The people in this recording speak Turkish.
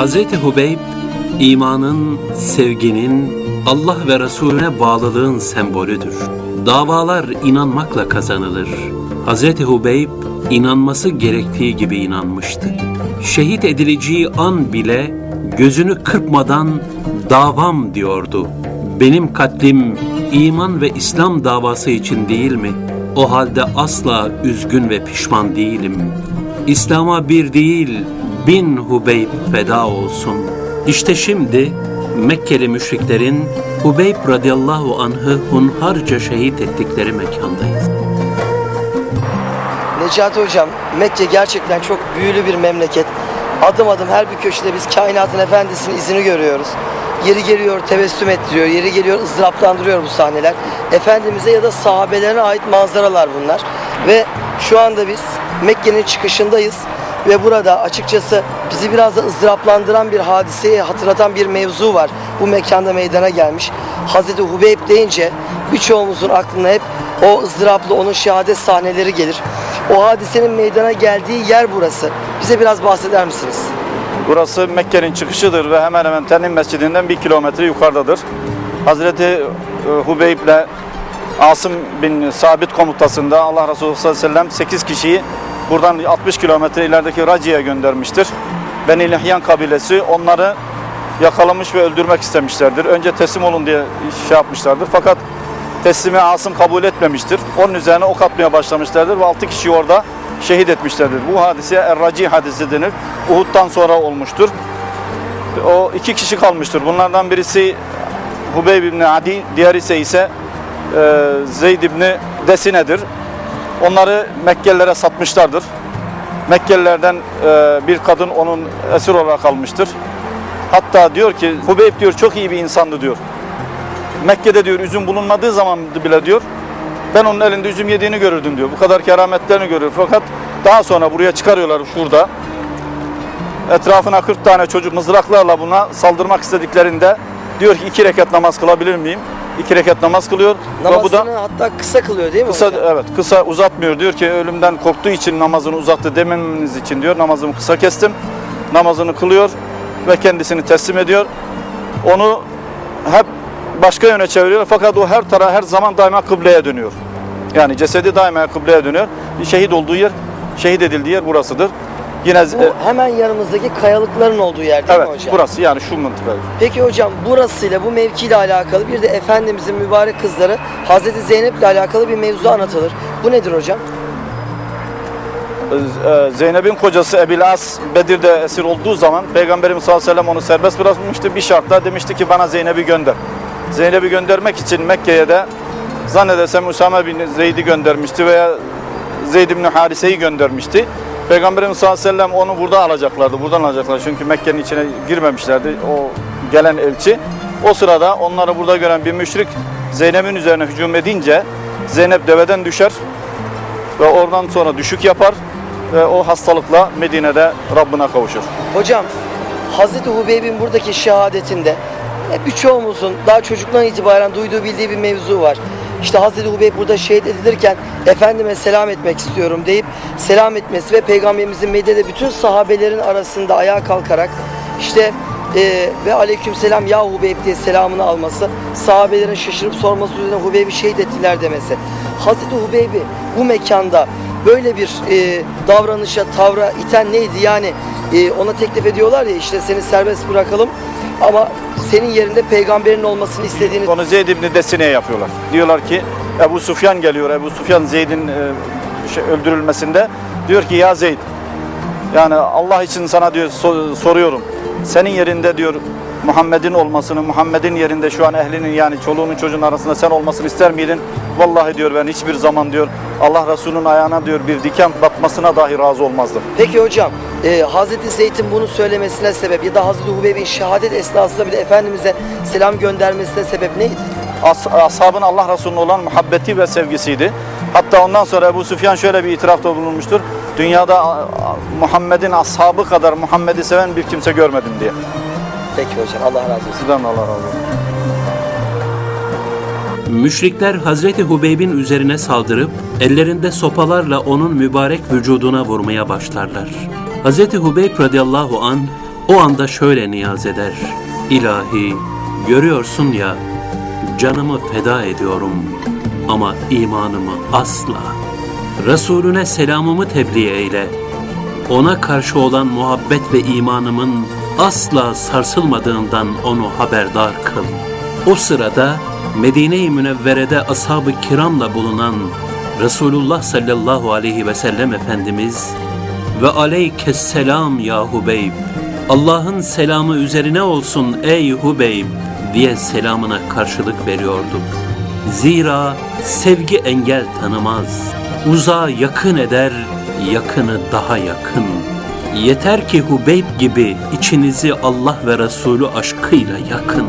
Hazreti Hubeyb, imanın, sevginin, Allah ve Resulüne bağlılığın sembolüdür. Davalar inanmakla kazanılır. Hazreti Hubeyb, inanması gerektiği gibi inanmıştı. Şehit edileceği an bile gözünü kırpmadan davam diyordu. Benim katlim iman ve İslam davası için değil mi? O halde asla üzgün ve pişman değilim. İslam'a bir değil, bin Hubeyb feda olsun. İşte şimdi Mekkeli müşriklerin Hubeyb radıyallahu anh'ı hunharca şehit ettikleri mekandayız. Necati Hocam, Mekke gerçekten çok büyülü bir memleket. Adım adım her bir köşede biz kainatın efendisinin izini görüyoruz. Yeri geliyor tebessüm ettiriyor, yeri geliyor ızdıraplandırıyor bu sahneler. Efendimiz'e ya da sahabelerine ait manzaralar bunlar. Ve şu anda biz Mekke'nin çıkışındayız. Ve burada açıkçası bizi biraz da ızdıraplandıran bir hadiseyi hatırlatan bir mevzu var. Bu mekanda meydana gelmiş. Hazreti Hubeyb deyince birçoğumuzun aklına hep o ızdıraplı onun şehadet sahneleri gelir. O hadisenin meydana geldiği yer burası. Bize biraz bahseder misiniz? Burası Mekke'nin çıkışıdır ve hemen hemen Tenim Mescidi'nden bir kilometre yukarıdadır. Hazreti e, Hubeyb ile Asım bin Sabit komutasında Allah Resulü sallallahu aleyhi ve sellem 8 kişiyi buradan 60 kilometre ilerideki Raci'ye göndermiştir. Beni Lihyan kabilesi onları yakalamış ve öldürmek istemişlerdir. Önce teslim olun diye şey yapmışlardır. Fakat teslimi Asım kabul etmemiştir. Onun üzerine ok atmaya başlamışlardır ve 6 kişiyi orada şehit etmişlerdir. Bu hadise Er-Raci hadisi denir. Uhud'dan sonra olmuştur. O iki kişi kalmıştır. Bunlardan birisi Hubeyb ibn Adi, diğer ise ise e, Zeyd ibn Desine'dir. Onları Mekkelilere satmışlardır. Mekkelilerden e, bir kadın onun esir olarak almıştır. Hatta diyor ki Hubeyb diyor çok iyi bir insandı diyor. Mekke'de diyor üzüm bulunmadığı zaman bile diyor ben onun elinde üzüm yediğini görürdüm diyor. Bu kadar kerametlerini görür. Fakat daha sonra buraya çıkarıyorlar şurada. Etrafına 40 tane çocuk mızraklarla buna saldırmak istediklerinde diyor ki iki rekat namaz kılabilir miyim? İki rekat namaz kılıyor. Ve bu Namazını da hatta kısa kılıyor değil mi kısa hocam? evet kısa uzatmıyor diyor ki ölümden korktuğu için namazını uzattı dememeniz için diyor namazımı kısa kestim. Namazını kılıyor ve kendisini teslim ediyor. Onu hep başka yöne çeviriyor fakat o her tara her zaman daima kıbleye dönüyor. Yani cesedi daima kıbleye dönüyor. Şehit olduğu yer, şehit edildiği yer burasıdır. Yine e, Bu hemen yanımızdaki kayalıkların olduğu yer değil evet mi hocam? burası yani şu mıntıka. Peki hocam burasıyla bu mevkiyle alakalı bir de Efendimizin mübarek kızları Hazreti Zeynep ile alakalı bir mevzu anlatılır. Bu nedir hocam? Ee, Zeynep'in kocası Ebil As Bedir'de esir olduğu zaman Peygamberimiz sallallahu aleyhi ve sellem onu serbest bırakmıştı. Bir şartla demişti ki bana Zeynep'i gönder. Zeynep'i göndermek için Mekke'ye de zannedersem Usame bin Zeyd'i göndermişti veya Zeyd bin Harise'yi göndermişti. Peygamberimiz sallallahu aleyhi ve sellem onu burada alacaklardı. Buradan alacaklar. Çünkü Mekke'nin içine girmemişlerdi o gelen elçi. O sırada onları burada gören bir müşrik Zeynep'in üzerine hücum edince Zeynep deveden düşer ve oradan sonra düşük yapar ve o hastalıkla Medine'de Rabbine kavuşur. Hocam Hazreti Hubeyb'in buradaki şehadetinde hep birçoğumuzun daha çocukluğundan itibaren duyduğu bildiği bir mevzu var. İşte Hazreti Hubeyb burada şehit edilirken Efendime selam etmek istiyorum deyip selam etmesi ve Peygamberimizin Medine'de bütün sahabelerin arasında ayağa kalkarak işte e, ve aleyküm selam ya Hubeyb diye selamını alması, sahabelerin şaşırıp sorması üzerine Hubeyb'i şehit ettiler demesi. Hazreti Hubeyb'i bu mekanda böyle bir e, davranışa, tavra iten neydi? Yani e, ona teklif ediyorlar ya işte seni serbest bırakalım ama senin yerinde peygamberin olmasını istediğini Onu Zeyd ibn Desine yapıyorlar. Diyorlar ki Ebu Sufyan geliyor. Ebu Sufyan Zeyd'in e, şey, öldürülmesinde diyor ki ya Zeyd yani Allah için sana diyor so- soruyorum. Senin yerinde diyor Muhammed'in olmasını, Muhammed'in yerinde şu an ehlinin yani çoluğunun çocuğun arasında sen olmasını ister miydin? Vallahi diyor ben hiçbir zaman diyor Allah Resulü'nün ayağına diyor bir diken batmasına dahi razı olmazdım. Peki hocam, e, Hazreti Zeyd'in bunu söylemesine sebep ya da Hazreti Hubeyb'in şehadet esnasında bile Efendimiz'e selam göndermesine sebep neydi? As ashabın Allah Resulü'ne olan muhabbeti ve sevgisiydi. Hatta ondan sonra Ebu Süfyan şöyle bir itirafta bulunmuştur. Dünyada Muhammed'in ashabı kadar Muhammed'i seven bir kimse görmedim diye. Peki hocam, Allah razı olsun. Sizden de Allah razı olsun. Müşrikler Hazreti Hubeyb'in üzerine saldırıp ellerinde sopalarla onun mübarek vücuduna vurmaya başlarlar. Hazreti Hubeyb radıyallahu an O anda şöyle niyaz eder. İlahi, görüyorsun ya, canımı feda ediyorum ama imanımı asla. Resulüne selamımı tebliğ eyle. Ona karşı olan muhabbet ve imanımın asla sarsılmadığından onu haberdar kıl. O sırada Medine-i Münevvere'de ashab-ı kiramla bulunan Resulullah sallallahu aleyhi ve sellem Efendimiz ve aleykesselam ya Hubeyb. Allah'ın selamı üzerine olsun ey Hubeyb diye selamına karşılık veriyordu. Zira sevgi engel tanımaz. Uzağa yakın eder, yakını daha yakın. Yeter ki Hubeyb gibi içinizi Allah ve Resulü aşkıyla yakın.